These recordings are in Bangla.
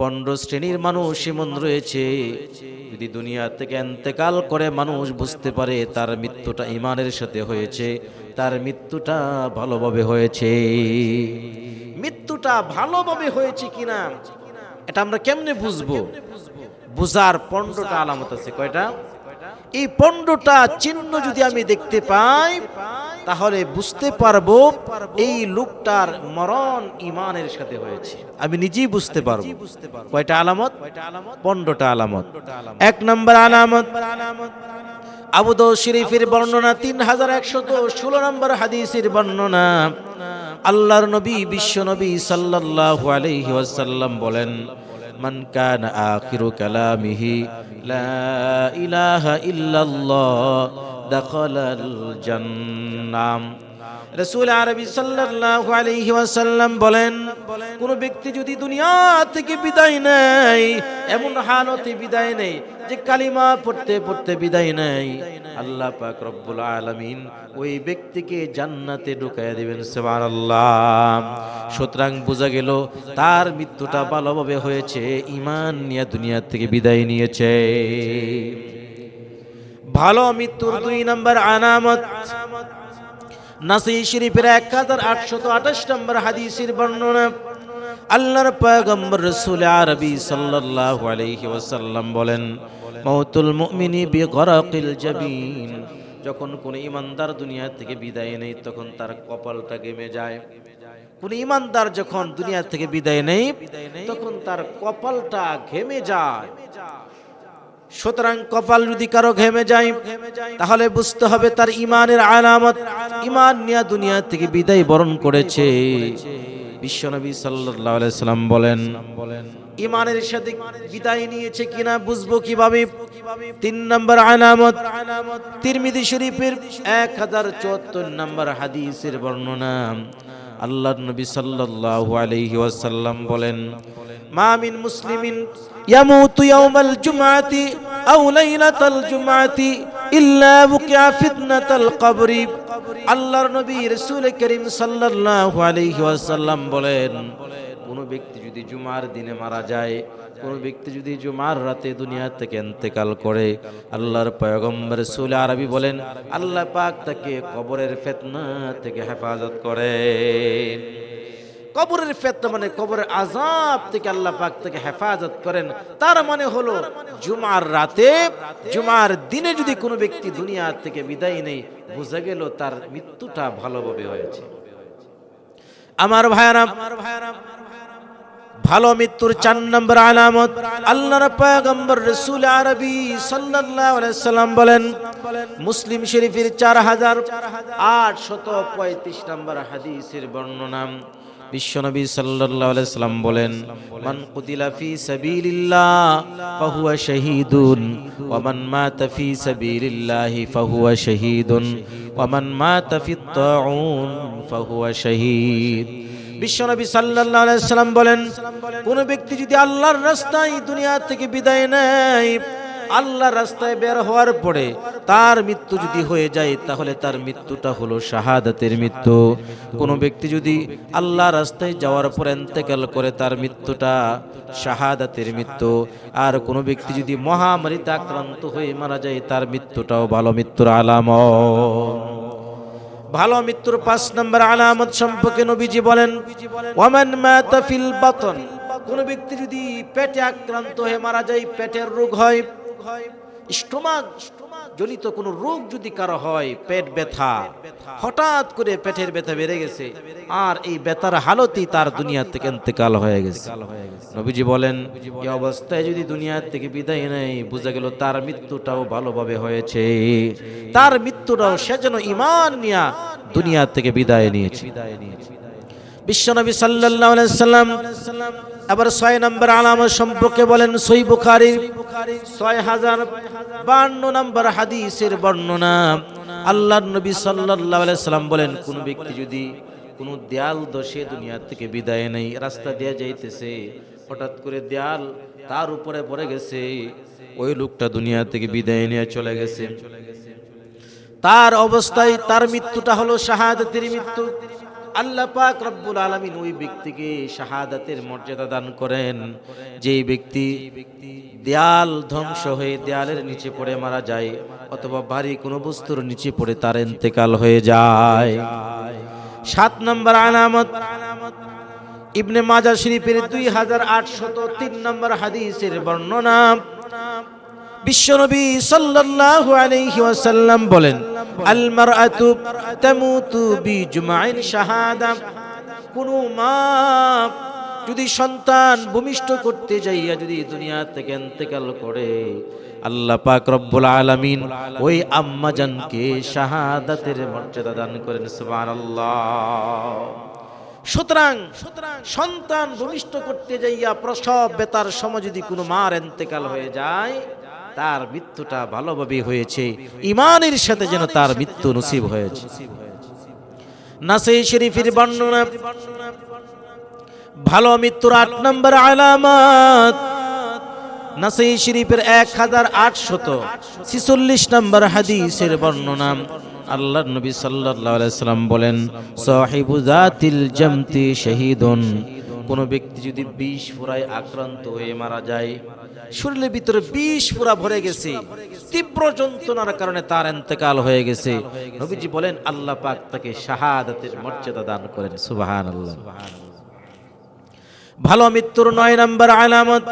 পনেরো শ্রেণির মানুষ এমন রয়েছে। যদি দুনিয়া থেকে এন্তেকাল করে মানুষ বুঝতে পারে তার মৃত্যুটা ইমানের সাথে হয়েছে, তার মৃত্যুটা ভালোভাবে হয়েছে। মৃত্যুটা ভালোভাবে হয়েছে কিনা, এটা আমরা কেমনে বুঝব? বুঝার পনেরোটা আলামত আছে, কয়টা? এই পনেরোটা চিহ্ন যদি আমি দেখতে পাই তাহলে বুঝতে পারব এই লোকটার মরণ ইমানের সাথে হয়েছে। আমি নিজেই বুঝতে পারব। কয়টা আলামত? পনেরোটা আলামত। এক নম্বর আলামত। আবু দৌ শরীফের বর্ণনা তিন হাজার একশত ষোলো নম্বর হাদিসের বর্ণনা। আল্লাহর নবী বিশ্ব নবী সাল্লাল্লাহু আলাইহি ওয়াসাল্লাম বলেন মান কান আখিরু কালামিহি লা ইলাহা ইল্লাল্লাহ দাখালাল জান্নাম রসুল আরবি সাল্লাল্লাহু আলাইহি ওয়াসাল্লাম বলেন, কোন ব্যক্তি যদি দুনিয়া থেকে বিদায় নেয়, এমন হালতে বিদায় নেই যে কালিমা পড়তে পড়তে বিদায় নেয়। আল্লাহ পাক রব্বুল আলামিন ওই ব্যক্তিকে জান্নাতে ঢুকাইয়া দিবেন, সুবহানাল্লাহ। সুতরাং বোঝা গেল, তার মৃত্যুটা ভালোভাবে হয়েছে ইমান নিয়ে দুনিয়া থেকে বিদায় নিয়েছে। ভালো মৃত্যুর দুই নম্বর আনামত নাসি শরীফের এক হাজার আটশত আঠাশ নম্বর হাদিসের বর্ণনা। আল্লাহর পয়গম্বর রসুল আরবি সাল্লাল্লাহু আলাইহি ওয়াসাল্লাম বলেন মৌতুল মুমিনি বিগরাকিল জাবিন। যখন কোন ইমানদার দুনিয়া থেকে বিদায় নেই তখন তার কপালটা গেমে যায়। কোন ইমানদার যখন দুনিয়া থেকে বিদায় নেই তখন তার কপালটা ঘেমে যায়। সুতরাং কপাল যদি কারও ঘেমে যায়, তাহলে বুঝতে হবে তার ইমানের আলামত। ইমান নিয়া দুনিয়া থেকে বিদায় বরণ করেছে। বিশ্বনবী সাল্লাল্লাহু আলাইহি সাল্লাম বলেন ইমানের সাথে বিদায় নিয়েছে কিনা বুঝব কীভাবে? তিন নম্বর আলামত, তিরমিজি শরীফের এক হাজার চুয়াত্তর নম্বর হাদিসের বর্ণনা। আল্লাহ নবী সাল্লাল্লাহু আলাইহি ওয়াসাল্লাম বলেন, মা মিন মুসলিমিন ইয়ামুতু ইয়াউমাল জুমআতি আও লাইলাতাল জুমআতি ইল্লা বুকিয়া ফিতনাতাল কবরি। আল্লাহর নবী রাসূল করিম সাল্লাল্লাহু আলাইহি ওয়াসাল্লাম বলেন, কোন ব্যক্তি যদি জুমার দিনে মারা যায়, কোন ব্যক্তি যদি জুমার রাতে দুনিয়া থেকে ইন্তেকাল করে, আল্লাহর পয়গম্বর রাসূল আরবি বলেন, আল্লাহ পাক তাকে কবরের ফিতনা থেকে হেফাজত করেন। কবরের ফেতনা মানে কবরের আজাব থেকে আল্লাহ পাক থেকে হেফাজত করেন। তার মানে হলো, জুমার রাতে, জুমার দিনে যদি কোনো ব্যক্তি দুনিয়া থেকে বিদায় নেই বোঝা গেল তার মৃত্যুটা ভালোভাবে হয়েছে। আমার ভাইয়ারা আমার ভাইয়ারা ভালো মৃত্যুর চার নম্বর আলামত আল্লাহর পয়গম্বর রাসূল আরবি সাল্লাল্লাহু আলাইহি সাল্লাম বলেন, মুসলিম শরীফের 4835 নম্বর হাদিসের বর্ণনা। বিশ্বনবী সাল্লাল্লাহু আলাইহি সাল্লাম বলেন, মান কুতিলা ফি সাবিলিল্লাহ ফাহুয়া শাহীদুন, ওয়া মান মাতা ফি সাবিলিল্লাহি ফাহুয়া শাহীদুন, ওয়া মান মাতা ফিত তাউন ফাহুয়া শাহীদ বিশ্বনবী সাল্লাল্লাহু আলাইহি সাল্লাম বলেন কোন ব্যক্তি যদি আল্লাহর রাস্তায় দুনিয়া থেকে বিদায় নেয় আল্লাহর রাস্তায় বের হওয়ার পরে তার মৃত্যু যদি হয়ে যায়, তাহলে তার মৃত্যুটা হলো শাহাদাতের মৃত্যু। কোনো ব্যক্তি যদি আল্লাহ রাস্তায় যাওয়ার পর এন্তেকাল করে, তার মৃত্যুটা শাহাদাতের মৃত্যু। আর কোনো ব্যক্তি যদি মহামারীতে আক্রান্ত হয়ে মারা যায়, তার মৃত্যুটাও ভালো মৃত্যুর আলামত। ভালো মৃত্যুর পাঁচ নম্বর আলামত সম্পর্কে নবীজি বলেন, ওয়ামান মাতা ফিল বাতন। কোন ব্যক্তি যদি পেটে আক্রান্ত হয়ে মারা যায়, পেটের রোগ হয় রোগ যদি কারও হয়, পেট ব্যথা, হঠাৎ করে পেটের ব্যথা বেড়ে গেছে, আর এই তার দুনিয়া থেকে হয়ে গেছে। নবীজি বলেন এই অবস্থায় যদি দুনিয়া থেকে বিদায় নেয়, বোঝা গেল তার মৃত্যুটাও ভালোভাবে হয়েছে। তার মৃত্যুটাও সে যেন ইমান নিয়া দুনিয়া থেকে বিদায় নিয়েছে। সাল্লাল্লাহু আলাইহি সাল্লাম আবার ছয় নম্বর আলামত সম্পর্কে বলেন সই বুখারীর ছয় হাজার বান্ন নম্বর হাদিসের বর্ণনা। আল্লাহ নবী আলাইহি সাল্লাম বলেন, কোন ব্যক্তি যদি কোন দেয়াল দোষে দুনিয়া থেকে বিদায় নেই, রাস্তা দিয়ে যাইতেছে, হঠাৎ করে দেয়াল তার উপরে পড়ে গেছে, ওই লোকটা দুনিয়া থেকে বিদায় নিয়ে চলে গেছে। তার অবস্থায় তার মৃত্যুটা হলো শাহাদাতের মৃত্যু। আল্লাহ পাক রব্বুল আলামিন ওই ব্যক্তিকে শাহাদাতের মর্যাদা দান করেন। যে ব্যক্তি দেয়াল ধ্বংস হয়ে দেয়ালের নিচে পড়ে মারা যায় অথবা ভারী কোনো বস্তুর নিচে পড়ে তার ইন্তেকাল হয়ে যায়। সাত নম্বর আলামত, ইবনে মাজা শরীফের দুই হাজার আটশত তিন নম্বর হাদিসের বর্ণনা বিশ্বনবী সাল্লাল্লাহু আলাইহি ওয়াসাল্লাম বলেন আল মারআতু তামুতু বিজমাইন শাহাদা। কোন মা যদি সন্তান ভূমিষ্ঠ করতে যাইয়া যদি দুনিয়া থেকে ইন্তেকাল করে, আল্লাহ পাক রব্বুল আলামিন ওই আম্মা জানকে শাহাদাতের মর্যাদা দান করেন, সুবহানাল্লাহ। সুতরাং সন্তান ভূমিষ্ঠ করতে যাইয়া প্রসব, বেতার সময় যদি কোনো মার এন্তেকাল হয়ে যায় তার মৃত্যুটা ভালোভাবে হয়েছে। ইমানের সাথে যেন তার মৃত্যু নসিব হয়েছে। শরীফের বর্ণনা, ভালো মৃত্যুর আট নম্বর আলামত। নাসে শরীফের এক হাজার আটশত ছিচল্লিশ নম্বর হাদিসের বর্ণনা। আল্লাহ নবী আলাইহি সাল্লাম বলেন, সাহিবু জাতিল জামতি শহীদুন। কোন ব্যক্তি যদি বিষ ফুরায় আক্রান্ত হয়ে মারা যায়, শরীরের ভিতরে বিষ ফুরা ভরে গেছে, তীব্র যন্ত্রণার কারণে তার ইন্তেকাল হয়ে গেছে। নবীজি বলেন, আল্লাহ পাক তাকে শাহাদাতের মর্যাদা দান করেন, সুবহানাল্লাহ। ভালো মৃত্যুর নয় নম্বর আলামত।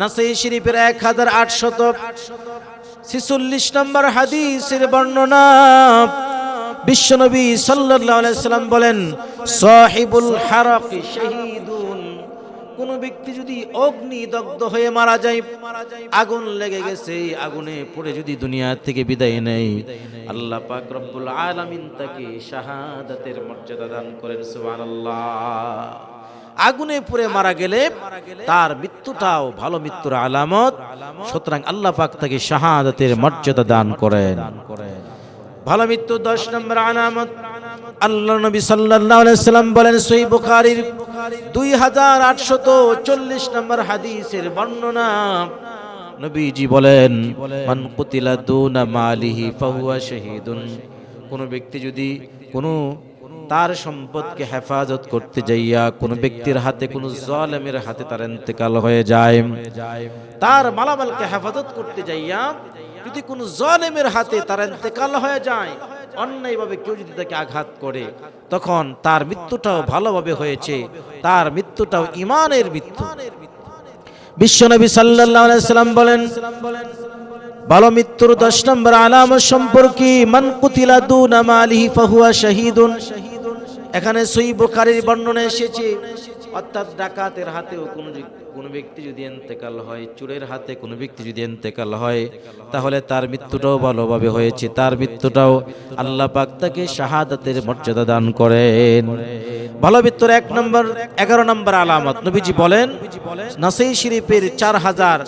নাসাই শরীফের এক হাজার আটশত ছিচল্লিশ নম্বর হাদিসের বর্ণনা। বিশ্বনবী সাল্লাম বলেন, সাহিবুল হারাকি শাহীদুন। কোন ব্যক্তি যদি অগ্নি দগ্ধ হয়ে মারা যায় মারা যায় আগুন লেগে গেছে আগুনে পড়ে যদি দুনিয়া থেকে বিদায় নেয়, আল্লাহ পাক রব্বুল আলামিন তাকে শাহাদাতের মর্যাদা দান করেন, সুবহানাল্লাহ। আগুনে পুড়ে মারা গেলে তার মৃত্যুটাও ভালো মৃত্যুর আলামত, সুতরাং আল্লাহ পাক তাকে শাহাদাতের মর্যাদা দান করেন। ভালো মৃত্যু, দশ নম্বর আলামত আল্লাহ নবী সাল্লাম বলেন, সহি বুখারীর দুই হাজার আটশত চল্লিশ নম্বর হাদিসের বর্ণনা। নবীজি বলেন, মান কুতিলা দুনা মালিহি ফাহুয়া শাহীদুন। কোন ব্যক্তি যদি কোনো তার সম্পদকে হেফাজত করতে যাইয়া কোন ব্যক্তির হাতে কোন জালেমের হাতে তার ইন্তেকাল হয়ে যায়, তার মালামালকে হেফাজত করতে যাইয়া যদি কোন জালেমের হাতে তার ইন্তেকাল হয়ে যায়, অন্যায়ভাবে কেউ যদি তাকে আঘাত করে, তখন তার মৃত্যুটাও ভালোভাবে হয়েছে, তার মৃত্যুটাও ইমানের মৃত্যু। বিশ্বনবী সাল্লাম বলেন ভালো মৃত্যুর দশ নম্বর আলামত সম্পর্কে, মান কুতিলা দুনা মালিহি ফাহুয়া শাহীদুন। এখানে সই বুখারীর বর্ণনা এসেছে অর্থাৎ ডাকাতের হাতেও কোন কোন ব্যক্তি যদি এন্তেকাল হয়, চোরের হাতে কোন ব্যক্তি যদি এন্তেকাল হয়, তাহলে তার মৃত্যুটাও ভালোভাবে হয়েছে। তার মৃত্যুটাও আল্লাহ পাক তাকে শাহাদাতের মর্যাদা দান করেন। ভালো মৃত্যুর এক নম্বর, এগারো নম্বর আলামত। নবীজি বলেন নাসই শরীফের চার হাজার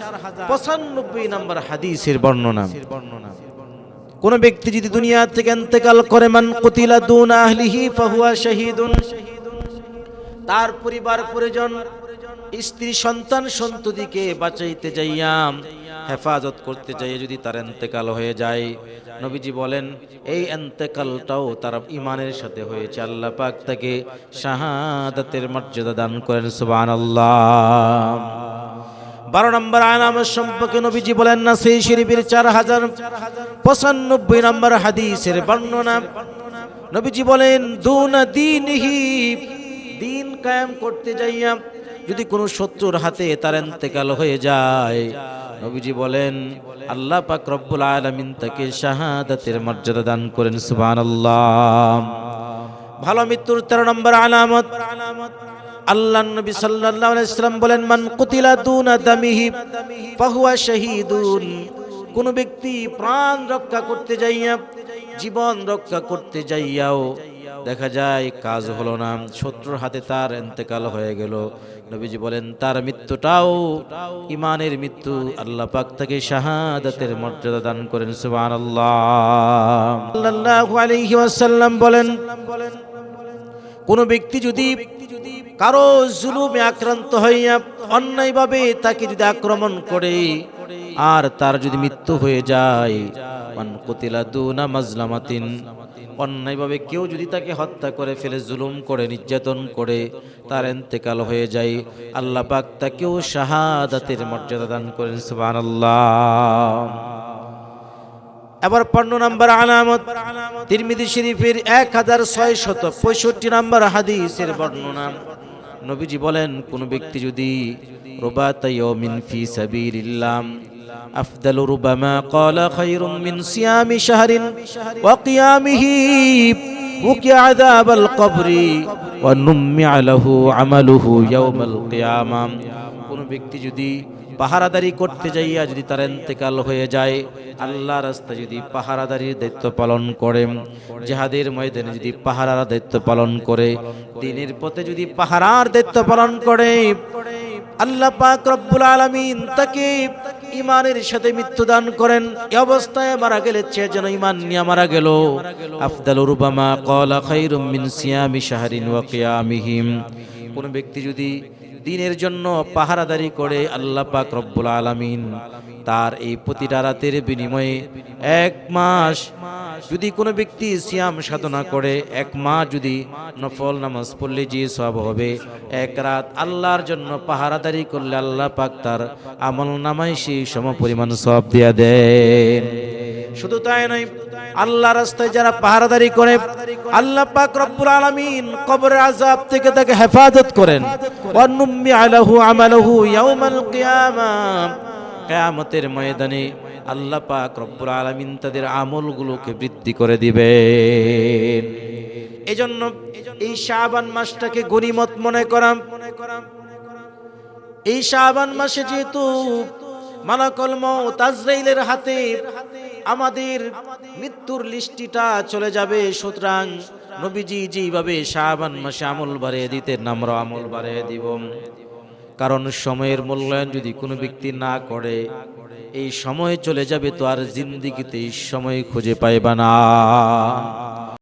পঁচানব্বই নম্বর হাদিসের বর্ণনা। কোন ব্যক্তি যদি দুনিয়া থেকে ইন্তেকাল করে, মান কুতিলা দুন আহলিহি, ফাহুয়া শাহীদুন তার পরিবার পরিজন, স্ত্রী, সন্তান, সন্ততিকে বাঁচাইতে যাইয়া হেফাজত করতে যাই যদি তার এন্তেকাল হয়ে যায়। নবীজি বলেন, এই এন্তেকালটাও তার ইমানের সাথে হয়েছে। আল্লাহ পাক তাকে শাহাদাতের মর্যাদা দান করেন, সুবহানাল্লাহ। বারো নম্বর আনামের সম্পর্কে নবীজি বলেন না সেই শরীফের চার হাজার পঁচানব্বই নম্বর হাদিসের বর্ণনা। নবীজি বলেন, দুনা দিনহি দিন কায়েম করতে যাইয়া যদি কোনো শত্রুর হাতে তার এন্তেকাল হয়ে যায়, নবীজি বলেন, আল্লাহ পাক রব্বুল আলামিন তাকে শাহাদাতের মর্যাদা দান করেন, সুবহানাল্লাহ। ভালো মৃত্যুর তেরো নম্বর আলামত, আল্লাহ নবী সাল্লাল্লাহু আলাইহি সাল্লাম বলেন, মান কুতিলা দুনা দামিহি, ফাহুয়া শাহীদুন। কোন ব্যক্তি প্রাণ রক্ষা করতে যাইয়া, জীবন রক্ষা করতে যাইয়াও দেখা যায় কাজ হলো না। শত্রুর হাতে তার ইন্তেকাল হয়ে গেল। নবীজি বলেন তার মৃত্যুটাও ইমানের মৃত্যু। আল্লাহ পাক তাকে শাহাদাতের মর্যাদা দান করেন সুবহানাল্লাহ। সাল্লাল্লাহু আলাইহি ওয়াসাল্লাম বলেন কোন ব্যক্তি যদি কারও জুলুমে আক্রান্ত হইয়া অন্যায়ভাবে তাকে যদি আক্রমণ করে আর তার যদি মৃত্যু হয়ে যায় অন্যায়ভাবে কেউ যদি তাকে হত্যা করে ফেলে, জুলুম করে, নির্যাতন করে, তার এন্তেকাল হয়ে যায়। আল্লাহ পাক তাকেও শাহাদাতের মর্যাদা দান করেন, সুবহানাল্লাহ। এবার পনেরো নম্বর আলামত তিরমিদি শরীফের এক হাজার ছয় শত পঁয়ষট্টি নম্বর হাদিসের বর্ণনা। নবীজি বলেন, কোন ব্যক্তি যদি রুবাতাইয়মিন ফি সাবিলিল্লাহ أفضل ربما قال خير من صيام شهر وقيامه وقي عذاب القبر ونمع له عمله يوم القيامة কোন ব্যক্তি যদি পাহারাদারি করতে যাইয়া যদি তার এন্তেকাল হয়ে যায় আল্লাহ রাস্তা যদি পাহারাদারির দায়িত্ব পালন করে জেহাদের ময়দানে যদি পাহারার দায়িত্ব পালন করে দিনের পথে যদি পাহারার দায়িত্ব পালন করে আল্লাহ পাক রব্বুল আলামিন তাকে ইমানের সাথে মৃত্যু দান করেন, এ অবস্থায় মারা গেলে চেয়ে যেন ইমান নিয়ে মারা গেল। আফদাল রুবামা কলা খাইরুম মিন সিয়ামি শাহরিন ওয়া কিয়ামিহিম। কোন ব্যক্তি যদি দিনের জন্য পাহারাদারি করে, আল্লাহ পাক রব্বুল আলামিন তার এই প্রতিটা রাতের বিনিময়ে এক মাস যদি কোনো ব্যক্তি সিয়াম সাধনা করে, এক মাস যদি নফল নামাজ পড়লে যে সব হবে। এক রাত আল্লাহর জন্য পাহারাদারি করলে আল্লাহ পাক তার আমল নামায় সেই সম পরিমাণ সব দিয়া দেন। শুধু তাই নয় আল্লাহ রাস্তায় যারা পাহারাদারি করে, আল্লাহ পাক রব্বুল আলামিন কবরের আযাব থেকে তাকে হেফাজত করেন। ওয়ানুম্মি আলাহু আমালাহু ইয়াউমাল কিয়ামা। কিয়ামতের ময়দানে আল্লাহ পাক রব্বুল আলামিন তাদের আমলগুলোকে বৃদ্ধি করে দিবেন। এজন্য এই শাবান মাসটাকে গনিমত মনে করাম। এই শাবান মাসে যেহেতু মালাকল মউত আজরাইলের হাতে আমাদের মৃত্যুর লিস্টিটা চলে যাবে, সুতরাং নবীজি যেভাবে শাবান মাসে আমল বাড়িয়ে দিতেন, আমরা আমল বাড়িয়ে দিব। কারণ সময়ের মূল্যায়ন যদি কোনো ব্যক্তি না করে এই সময় চলে যাবে তো আর জিন্দিগিতে এই সময় খুঁজে পাইবা না।